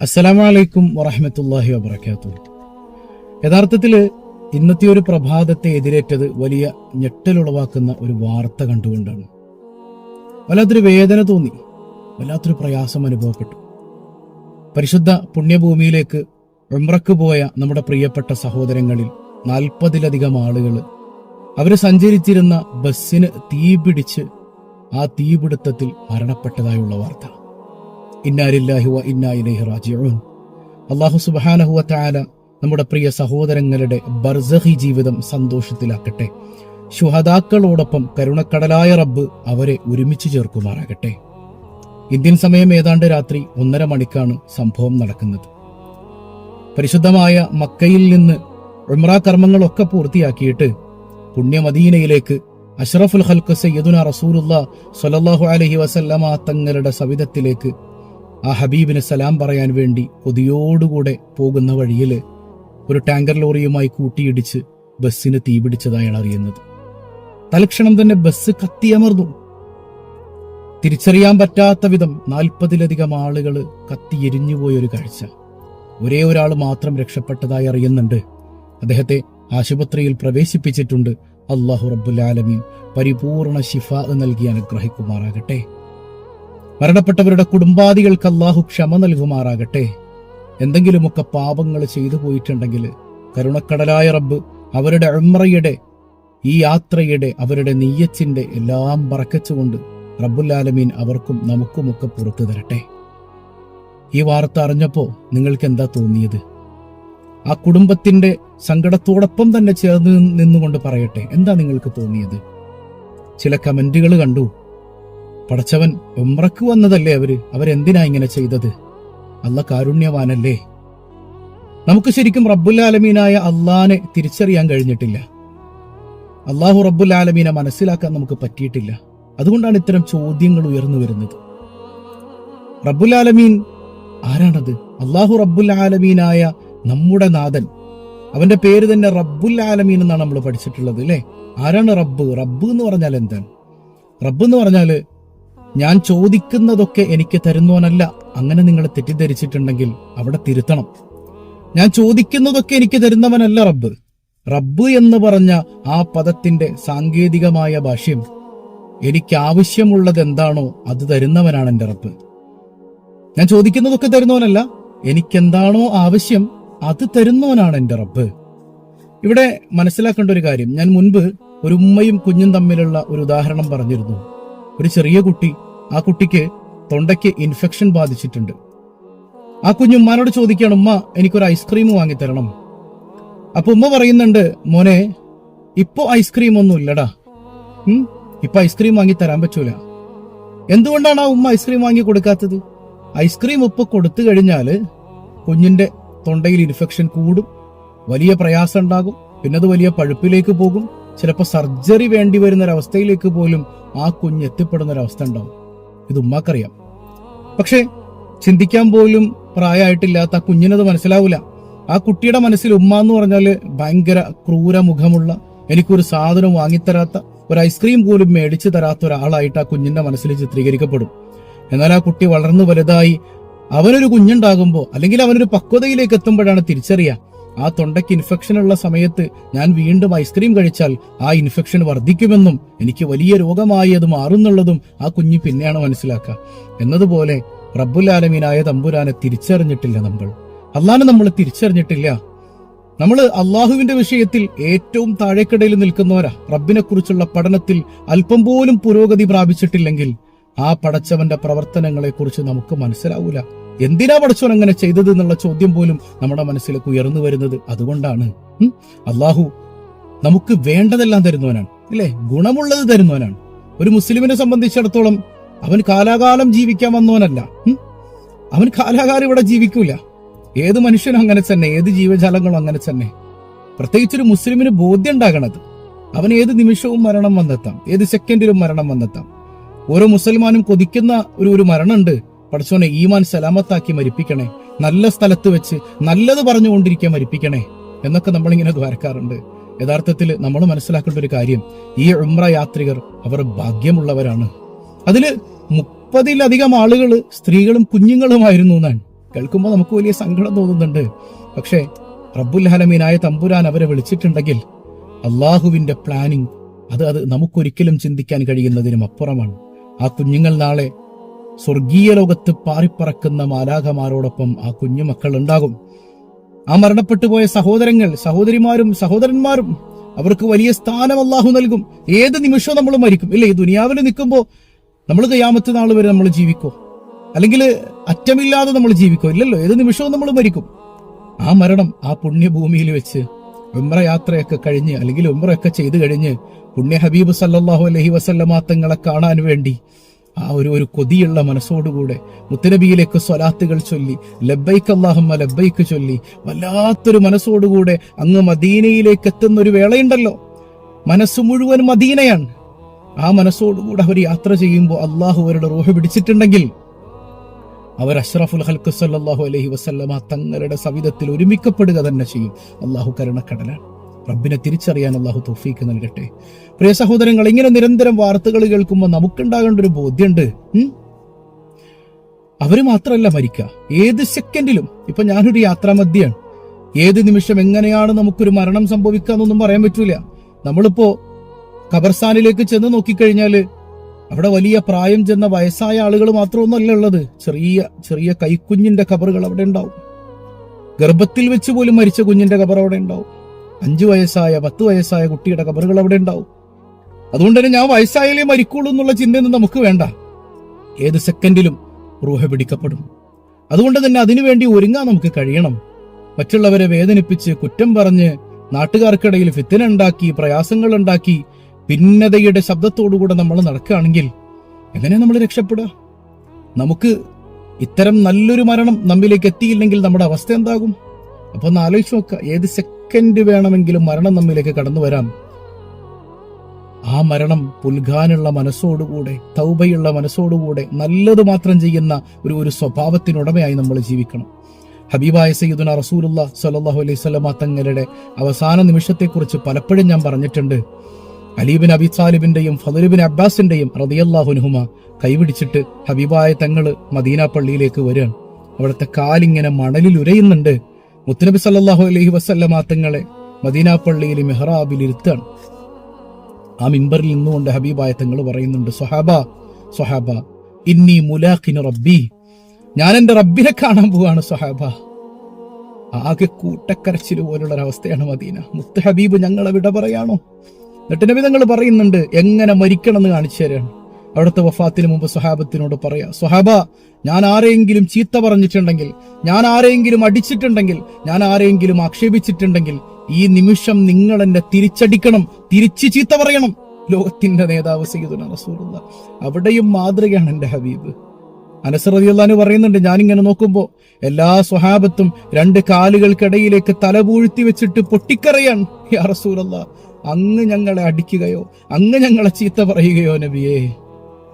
അസ്സലാമു വലൈക്കും വറഹമത്തല്ലാഹി വബർക്കാത്തു യഥാർത്ഥത്തിൽ ഇന്നത്തെ ഒരു പ്രഭാതത്തെ എതിരേറ്റത് വലിയ ഞെട്ടലുളവാക്കുന്ന ഒരു വാർത്ത കണ്ടുകൊണ്ടാണ്. വല്ലാത്തൊരു വേദന തോന്നി. വല്ലാത്തൊരു പ്രയാസം അനുഭവപ്പെട്ടു. പരിശുദ്ധ പുണ്യഭൂമിയിലേക്ക് ഉംറക്ക് പോയ നമ്മുടെ പ്രിയപ്പെട്ട സഹോദരങ്ങളിൽ നാൽപ്പതിലധികം ആളുകൾ അവർ സഞ്ചരിച്ചിരുന്ന ബസ്സിന് തീപിടിച്ച് ആ തീപിടുത്തത്തിൽ മരണപ്പെട്ടതായുള്ള വാർത്ത. വ ഇന്നാ ഇലൈഹി റാജിഊൻ. അല്ലാഹു സുബ്ഹാനഹു വ തആല നമ്മുടെ പ്രിയ സഹോദരങ്ങളുടെ ബർസഹി ജീവിതം സന്തോഷത്തിലാക്കട്ടെ. ശുഹദാക്കളോടൊപ്പം കരുണക്കടലായ റബ്ബ് അവരെ ഒരുമിച്ച് ചേർക്കുമാറാകട്ടെ. ഇന്ത്യൻ സമയം ഏതാണ്ട് രാത്രി ഒന്നര മണിക്കാണ് സംഭവം നടക്കുന്നത്. പരിശുദ്ധമായ മക്കയിൽ നിന്ന് ഉംറ കർമ്മങ്ങളൊക്കെ പൂർത്തിയാക്കിയിട്ട് പുണ്യമദീനയിലേക്ക് അഷ്റഫുൽ ഹൽക്ക് സയ്യദുന റസൂലുള്ള സ്വല്ലല്ലാഹു അലഹി വസല്ലമ തങ്ങളുടെ സവിധത്തിലേക്ക് ആ ഹബീബിന് സലാം പറയാൻ വേണ്ടി കൊതിയോടുകൂടെ പോകുന്ന വഴിയിൽ ഒരു ടാങ്കർ ലോറിയുമായി കൂട്ടിയിടിച്ച് ബസ്സിന് തീപിടിച്ചതായാണ് അറിയുന്നത്. തലക്ഷണം തന്നെ ബസ് കത്തിയമർന്നു. തിരിച്ചറിയാൻ പറ്റാത്ത വിധം നാൽപ്പതിലധികം ആളുകൾ കത്തിയെരിഞ്ഞുപോയൊരു കാഴ്ച. ഒരേ ഒരാൾ മാത്രം രക്ഷപ്പെട്ടതായി അറിയുന്നുണ്ട്. അദ്ദേഹത്തെ ആശുപത്രിയിൽ പ്രവേശിപ്പിച്ചിട്ടുണ്ട്. അള്ളാഹു റബ്ബുലാലമീൻ പരിപൂർണ ശിഫ നൽകി അനുഗ്രഹിക്കുമാറാകട്ടെ. മരണപ്പെട്ടവരുടെ കുടുംബാദികൾക്ക് അള്ളാഹു ക്ഷമ നൽകുമാറാകട്ടെ. എന്തെങ്കിലുമൊക്കെ പാപങ്ങൾ ചെയ്തു പോയിട്ടുണ്ടെങ്കിൽ കരുണക്കടലായ റബ്ബ് അവരുടെ അമ്രയുടെ ഈ യാത്രയുടെ അവരുടെ നെയ്യച്ചിന്റെ എല്ലാം പറക്കച്ചുകൊണ്ട് റബ്ബുല്ലാലമീൻ അവർക്കും നമുക്കുമൊക്കെ പുറത്തു തരട്ടെ. ഈ വാർത്ത അറിഞ്ഞപ്പോ നിങ്ങൾക്ക് എന്താ തോന്നിയത്? ആ കുടുംബത്തിന്റെ സങ്കടത്തോടൊപ്പം തന്നെ ചേർന്ന് നിന്നുകൊണ്ട് പറയട്ടെ. എന്താ നിങ്ങൾക്ക് തോന്നിയത്? ചില കമന്റുകൾ കണ്ടു. പടച്ചവൻ ഉമ്രക്ക് വന്നതല്ലേ അവർ? അവരെന്തിനാ ഇങ്ങനെ ചെയ്തത്? അല്ല കാരുണ്യവാനല്ലേ? നമുക്ക് ശരിക്കും റബ്ബുൽ ആലമീനായ അള്ളാനെ തിരിച്ചറിയാൻ കഴിഞ്ഞിട്ടില്ല. അള്ളാഹു റബ്ബുൽ ആലമീനെ മനസ്സിലാക്കാൻ നമുക്ക് പറ്റിയിട്ടില്ല. അതുകൊണ്ടാണ് ഇത്തരം ചോദ്യങ്ങൾ ഉയർന്നു വരുന്നത്. റബ്ബുൽ ആലമീൻ ആരാണത്? അള്ളാഹു റബ്ബുൽ ആലമീനായ നമ്മുടെ നാഥൻ. അവന്റെ പേര് തന്നെ റബ്ബുൽ ആലമീൻ എന്നാണ് നമ്മൾ പഠിച്ചിട്ടുള്ളത് അല്ലേ? ആരാണ് റബ്ബ്? റബ്ബ് എന്ന് പറഞ്ഞാൽ എന്താണ്? റബ്ബ് എന്ന് പറഞ്ഞാൽ ഞാൻ ചോദിക്കുന്നതൊക്കെ എനിക്ക് തരുന്നവനല്ല. അങ്ങനെ നിങ്ങൾ തെറ്റിദ്ധരിച്ചിട്ടുണ്ടെങ്കിൽ അവിടെ തിരുത്തണം. ഞാൻ ചോദിക്കുന്നതൊക്കെ എനിക്ക് തരുന്നവനല്ല റബ്ബ്. റബ്ബ് എന്ന് പറഞ്ഞ ആ പദത്തിന്റെ സാങ്കേതികമായ ഭാഷ്യം എനിക്ക് ആവശ്യമുള്ളത് എന്താണോ അത് തരുന്നവനാണ് എന്റെ റബ്ബ്. ഞാൻ ചോദിക്കുന്നതൊക്കെ തരുന്നവനല്ല എനിക്കെന്താണോ ആവശ്യം അത് തരുന്നവനാണ് എന്റെ റബ്ബ്. ഇവിടെ മനസ്സിലാക്കേണ്ട ഒരു കാര്യം ഞാൻ മുൻപ് ഒരു ഉമ്മയും കുഞ്ഞും തമ്മിലുള്ള ഒരു ഉദാഹരണം പറഞ്ഞിരുന്നു. ഒരു ചെറിയ കുട്ടി ആ കുട്ടിക്ക് തൊണ്ടയ്ക്ക് ഇൻഫെക്ഷൻ ബാധിച്ചിട്ടുണ്ട്. ആ കുഞ്ഞ് ഉമ്മാനോട് ചോദിക്കുകയാണ് ഉമ്മ എനിക്കൊരു ഐസ്ക്രീം വാങ്ങിത്തരണം. അപ്പൊ ഉമ്മ പറയുന്നുണ്ട് മോനെ ഇപ്പൊ ഐസ്ക്രീം ഒന്നും ഇല്ലടാ. ഇപ്പൊ ഐസ്ക്രീം വാങ്ങി തരാൻ പറ്റൂല. എന്തുകൊണ്ടാണ് ആ ഉമ്മ ഐസ്ക്രീം വാങ്ങി കൊടുക്കാത്തത്? ഐസ്ക്രീം ഉപ്പ് കൊടുത്തു കഴിഞ്ഞാൽ കുഞ്ഞിന്റെ തൊണ്ടയിൽ ഇൻഫെക്ഷൻ കൂടും വലിയ പ്രയാസം ഉണ്ടാകും പിന്നെ അത് വലിയ പഴുപ്പിലേക്ക് പോകും. ചിലപ്പോൾ സർജറി വേണ്ടി വരുന്ന ഒരവസ്ഥയിലേക്ക് പോലും ആ കുഞ്ഞ് എത്തിപ്പെടുന്ന ഒരവസ്ഥ ഉണ്ടാവും. ഇത് ഉമ്മാക്കറിയാം. പക്ഷേ ചിന്തിക്കാൻ പോലും പ്രായമായിട്ടില്ലാത്ത ആ കുഞ്ഞിനത് മനസ്സിലാവില്ല ആ കുട്ടിയുടെ മനസ്സിൽ ഉമ്മ എന്ന് പറഞ്ഞാൽ ഭയങ്കര ക്രൂര മുഖമുള്ള എനിക്കൊരു സാധനം വാങ്ങിത്തരാത്ത ഒരു ഐസ്ക്രീം പോലും മേടിച്ചു തരാത്ത ഒരാളായിട്ട് ആ കുഞ്ഞിന്റെ മനസ്സിൽ ചിത്രീകരിക്കപ്പെടും. എന്നാൽ ആ കുട്ടി വളർന്നു വലുതായി അവനൊരു കുഞ്ഞുണ്ടാകുമ്പോൾ അല്ലെങ്കിൽ അവനൊരു പക്വതയിലേക്ക് എത്തുമ്പോഴാണ് തിരിച്ചറിയുക. ആ തൊണ്ടയ്ക്ക് ഇൻഫെക്ഷൻ ഉള്ള സമയത്ത് ഞാൻ വീണ്ടും ഐസ്ക്രീം കഴിച്ചാൽ ആ ഇൻഫെക്ഷൻ വർദ്ധിക്കുമെന്നും എനിക്ക് വലിയ രോഗമായി അത് മാറുന്നുള്ളതും ആ കുഞ്ഞ് പിന്നെയാണ് മനസ്സിലാക്കുക. എന്നതുപോലെ റബ്ബുലാലമീനായ തമ്പുരാനെ തിരിച്ചറിഞ്ഞിട്ടില്ല നമ്മൾ. അള്ളാനെ നമ്മൾ തിരിച്ചറിഞ്ഞിട്ടില്ല. നമ്മൾ അള്ളാഹുവിന്റെ വിഷയത്തിൽ ഏറ്റവും താഴേക്കിടയിൽ നിൽക്കുന്നവരാ. റബ്ബിനെ കുറിച്ചുള്ള പഠനത്തിൽ അല്പം പോലും പുരോഗതി പ്രാപിച്ചിട്ടില്ലെങ്കിൽ ആ പടച്ചവന്റെ പ്രവർത്തനങ്ങളെ കുറിച്ച് നമുക്ക് മനസ്സിലാവൂല. എന്തിനാ പഠിച്ചോൻ അങ്ങനെ ചെയ്തത് എന്നുള്ള ചോദ്യം പോലും നമ്മുടെ മനസ്സിലേക്ക് ഉയർന്നു വരുന്നത് അതുകൊണ്ടാണ്? അള്ളാഹു നമുക്ക് വേണ്ടതെല്ലാം തരുന്നവനാണ്. അല്ലേ? ഗുണമുള്ളത് തരുന്നവനാണ്. ഒരു മുസ്ലിമിനെ സംബന്ധിച്ചിടത്തോളം അവൻ കാലാകാലം ജീവിക്കാൻ വന്നവനല്ല. അവൻ കാലാകാലം ഇവിടെ ജീവിക്കൂല. ഏത് മനുഷ്യനും അങ്ങനെ തന്നെ ഏത് ജീവജാലങ്ങളും അങ്ങനെ തന്നെ. പ്രത്യേകിച്ചൊരു മുസ്ലിമിന് ബോധ്യം ഉണ്ടാകണത് അവൻ ഏത് നിമിഷവും മരണം വന്നെത്താം ഏത് സെക്കൻഡിലും മരണം വന്നെത്താം. ഓരോ മുസൽമാനും കൊതിക്കുന്ന ഒരു ഒരു മരണമുണ്ട്. പഠിച്ചോനെ ഈമാൻ സലാമത്താക്കി മരിപ്പിക്കണേ. നല്ല സ്ഥലത്ത് വെച്ച് നല്ലത് പറഞ്ഞുകൊണ്ടിരിക്കാൻ മരിപ്പിക്കണേ എന്നൊക്കെ നമ്മളിങ്ങനെ ദ്വാരക്കാറുണ്ട്. യഥാർത്ഥത്തിൽ നമ്മൾ മനസ്സിലാക്കേണ്ട ഒരു കാര്യം ഈ ഉമ്ര യാത്രികർ അവർ ഭാഗ്യമുള്ളവരാണ്. അതിൽ മുപ്പതിലധികം ആളുകൾ സ്ത്രീകളും കുഞ്ഞുങ്ങളുമായിരുന്നു എന്നാണ്. കേൾക്കുമ്പോൾ നമുക്ക് വലിയ സങ്കടം തോന്നുന്നുണ്ട്. പക്ഷേ റബ്ബുൽ ഹലമീനായ തമ്പുരാൻ അവരെ വിളിച്ചിട്ടുണ്ടെങ്കിൽ അള്ളാഹുവിന്റെ പ്ലാനിങ് അത് അത് നമുക്കൊരിക്കലും ചിന്തിക്കാൻ കഴിയുന്നതിനും അപ്പുറമാണ്. ആ കുഞ്ഞുങ്ങൾ നാളെ സ്വർഗീയ ലോകത്ത് പാറിപ്പറക്കുന്ന മാലാഖമാരോടൊപ്പം ആ കുഞ്ഞുമക്കൾ ഉണ്ടാകും ആ മരണപ്പെട്ടു പോയ സഹോദരങ്ങൾ സഹോദരിമാരും സഹോദരന്മാരും അവർക്ക് വലിയ സ്ഥാനം അള്ളാഹു നൽകും. ഏത് നിമിഷവും നമ്മൾ മരിക്കും. ഇല്ലേ ഈ ദുനിയാവിൽ നിൽക്കുമ്പോൾ നമ്മൾ കയ്യാമത്തെ നാൾ വരെ നമ്മൾ ജീവിക്കോ? അല്ലെങ്കിൽ അറ്റമില്ലാതെ നമ്മൾ ജീവിക്കോ? ഇല്ലല്ലോ ഏത് നിമിഷവും നമ്മൾ മരിക്കും. ആ മരണം ആ പുണ്യഭൂമിയിൽ വെച്ച് ഉമ്ര യാത്രയൊക്കെ കഴിഞ്ഞ് അല്ലെങ്കിൽ ഉമ്രയൊക്കെ ചെയ്തു കഴിഞ്ഞ് പുണ്യ ഹബീബ് സല്ലാഹു അലൈഹി വസല്ലമ തങ്ങളെ കാണാൻ വേണ്ടി ആ ഒരു ഒരു കൊതിയുള്ള മനസ്സോടുകൂടെ മുത്തനബിയിലേക്ക് സ്വലാത്തുകൾ ചൊല്ലി ലബ്ബൈക്ക് അള്ളാഹമ്മ ലബ്ബൈക്ക് ചൊല്ലി വല്ലാത്തൊരു മനസ്സോടുകൂടെ അങ്ങ് മദീനയിലേക്ക് എത്തുന്ന ഒരു വേളയുണ്ടല്ലോ. മനസ്സ് മുഴുവൻ മദീനയാണ്. ആ മനസ്സോടുകൂടെ അവർ യാത്ര ചെയ്യുമ്പോൾ അള്ളാഹു അവരുടെ റൂഹ് പിടിച്ചിട്ടുണ്ടെങ്കിൽ അവർ അഷ്റഫുൽ ഹൽക്ക് സല്ലാഹു അലൈഹി വസല്ലമ തങ്ങളുടെ സവിധത്തിൽ ഒരുമിക്കപ്പെടുക തന്നെ ചെയ്യും. അള്ളാഹു കരുണക്കടലാണ് റബ്ബിനെ തിരിച്ചറിയാൻ അള്ളാഹു തൊഫീക്ക് നൽകട്ടെ. പ്രിയ സഹോദരങ്ങൾ ഇങ്ങനെ നിരന്തരം വാർത്തകൾ കേൾക്കുമ്പോൾ നമുക്കുണ്ടാകേണ്ട ഒരു ബോധ്യമുണ്ട്? അവർ മാത്രമല്ല മരിക്കുക ഏത് സെക്കൻഡിലും ഇപ്പൊ ഞാനൊരു യാത്രാമധ്യാണ്. ഏത് നിമിഷം എങ്ങനെയാണ് നമുക്കൊരു മരണം സംഭവിക്കുക എന്നൊന്നും പറയാൻ പറ്റൂല. നമ്മളിപ്പോ ഖബർസ്ഥാനിലേക്ക് ചെന്ന് നോക്കിക്കഴിഞ്ഞാൽ അവിടെ വലിയ പ്രായം ചെന്ന വയസ്സായ ആളുകൾ മാത്രമൊന്നുമല്ല ഉള്ളത്. ചെറിയ ചെറിയ കൈക്കുഞ്ഞിന്റെ ഖബറുകൾ അവിടെ ഉണ്ടാവും. ഗർഭത്തിൽ വെച്ച് പോലും മരിച്ച കുഞ്ഞിന്റെ ഖബർ അവിടെ ഉണ്ടാവും. അഞ്ചു വയസ്സായ പത്ത് വയസ്സായ കുട്ടിയുടെ കബറുകൾ അവിടെ ഉണ്ടാവും. അതുകൊണ്ട് തന്നെ ഞാൻ വയസ്സായാലേ മരിക്കുള്ളൂ എന്നുള്ള ചിന്തയൊന്നും നമുക്ക് വേണ്ട. ഏത് സെക്കൻഡിലും റൂഹ പിടിക്കപ്പെടും. അതുകൊണ്ട് തന്നെ അതിനുവേണ്ടി ഒരുങ്ങാൻ നമുക്ക് കഴിയണം. മറ്റുള്ളവരെ വേദനിപ്പിച്ച് കുറ്റം പറഞ്ഞ് നാട്ടുകാർക്കിടയിൽ ഫിത്തിന ഉണ്ടാക്കി പ്രയാസങ്ങൾ ഉണ്ടാക്കി ഭിന്നതയുടെ ശബ്ദത്തോടുകൂടെ നമ്മൾ നടക്കുകയാണെങ്കിൽ എങ്ങനെ നമ്മൾ രക്ഷപ്പെടുക? നമുക്ക് ഇത്തരം നല്ലൊരു മരണം നമ്മിലേക്ക് എത്തിയില്ലെങ്കിൽ നമ്മുടെ അവസ്ഥ എന്താകും? അപ്പൊ ഒന്ന് ആലോചിച്ച് നോക്കുക. ഏത് സെക്കൻഡ് വേണമെങ്കിലും മരണം നമ്മിലേക്ക് കടന്നു വരാം. ആ മരണം പുൽകാനുള്ള മനസ്സോടുകൂടെ തൗബയുള്ള മനസ്സോടുകൂടെ നല്ലത് മാത്രം ചെയ്യുന്ന ഒരു ഒരു സ്വഭാവത്തിനുടമയായി നമ്മൾ ജീവിക്കണം. ഹബീബായ സയ്യിദുന റസൂലുള്ള സല്ലല്ലാഹു അലൈഹി സ്വലമ തങ്ങളുടെ അവസാന നിമിഷത്തെക്കുറിച്ച് പലപ്പോഴും ഞാൻ പറഞ്ഞിട്ടുണ്ട്. അലീബിൻ അബി സാലിബിന്റെയും ഫതുലിബിൻ അബ്ബാസിന്റെയും റതിയല്ലാഹുനുഹുമ കൈപിടിച്ചിട്ട് ഹബീബായ തങ്ങൾ മദീന പള്ളിയിലേക്ക് വരികയാണ് അവിടുത്തെ കാലിങ്ങനെ മണലിൽ ഉരയുന്നുണ്ട്. മുത്തുനബി സല്ലാഹു അലഹി വസല്ലമ തങ്ങളെ മദീന പള്ളിയിലെ ഇരുത്താണ്. ആ മിമ്പറിൽ നിന്നുകൊണ്ട് ഹബീബായ തങ്ങൾ പറയുന്നുണ്ട് സൊഹാബ സൊഹാബ ഇന്നി മുലാഖിന് റബ്ബി. ഞാൻ എന്റെ റബ്ബിനെ കാണാൻ പോവാണ് സൊഹാബ. ആകെ കൂട്ടക്കരച്ചിൽ പോലുള്ള ഒരവസ്ഥയാണ് മദീന. മുത്ത് ഹബീബ് ഞങ്ങളെ വിട പറയാണോ? നബി തങ്ങൾ പറയുന്നുണ്ട് എങ്ങനെ മരിക്കണം എന്ന് കാണിച്ചു തരാണ്. അവിടുത്തെ വഫാത്തിന് മുമ്പ് സ്വഹാബത്തിനോട് പറയാ സ്വഹാബ ഞാൻ ആരെയെങ്കിലും ചീത്ത പറഞ്ഞിട്ടുണ്ടെങ്കിൽ ഞാൻ ആരെയെങ്കിലും അടിച്ചിട്ടുണ്ടെങ്കിൽ ഞാൻ ആരെയെങ്കിലും ആക്ഷേപിച്ചിട്ടുണ്ടെങ്കിൽ ഈ നിമിഷം നിങ്ങൾ എന്നെ തിരിച്ചടിക്കണം തിരിച്ച് ചീത്ത പറയണം. ലോകത്തിന്റെ നേതാവ് റസൂലുള്ള. അവിടെയും മാതൃകയാണ് എന്റെ ഹബീബ്. അനസ് റളിയല്ലാഹു പറയുന്നുണ്ട് ഞാനിങ്ങനെ നോക്കുമ്പോ എല്ലാ സ്വഹാബത്തും രണ്ട് കാലുകൾക്കിടയിലേക്ക് തല പൂഴ്ത്തി വെച്ചിട്ട് പൊട്ടിക്കറിയാൻ യാ റസൂലല്ല അങ്ങ് ഞങ്ങളെ അടിക്കുകയോ അങ്ങ് ഞങ്ങളെ ചീത്ത പറയുകയോ നബിയേ.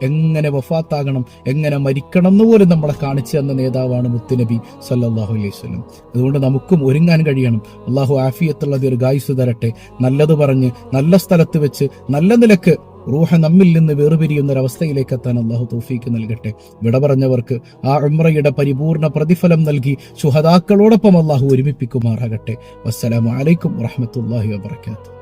എങ്ങനെ വഫാത്താകണം എങ്ങനെ മരിക്കണം എന്ന് പോലും നമ്മളെ കാണിച്ചു തന്ന നേതാവാണ് മുത്തുനബി സല്ലാഹു അലൈഹി വസല്ലം. അതുകൊണ്ട് നമുക്കും ഒരുങ്ങാൻ കഴിയണം. അള്ളാഹു ആഫിയത്തുള്ള ദീർഘായുസ് തരട്ടെ. നല്ലത് പറഞ്ഞ് നല്ല സ്ഥലത്ത് വെച്ച് നല്ല നിലയ്ക്ക് റൂഹ നമ്മിൽ നിന്ന് വേർപിരിയുന്ന ഒരവസ്ഥയിലേക്ക് എത്താൻ അള്ളാഹു തൗഫീക്ക് നൽകട്ടെ. വിട പറഞ്ഞവർക്ക് ആ ഉമ്രയുടെ പരിപൂർണ പ്രതിഫലം നൽകി ശുഹദാക്കളോടൊപ്പം അള്ളാഹു ഒരുമിപ്പിക്കുമാറാകട്ടെ. വസ്സലാമലൈക്കും അലൈക്കും വാത്തു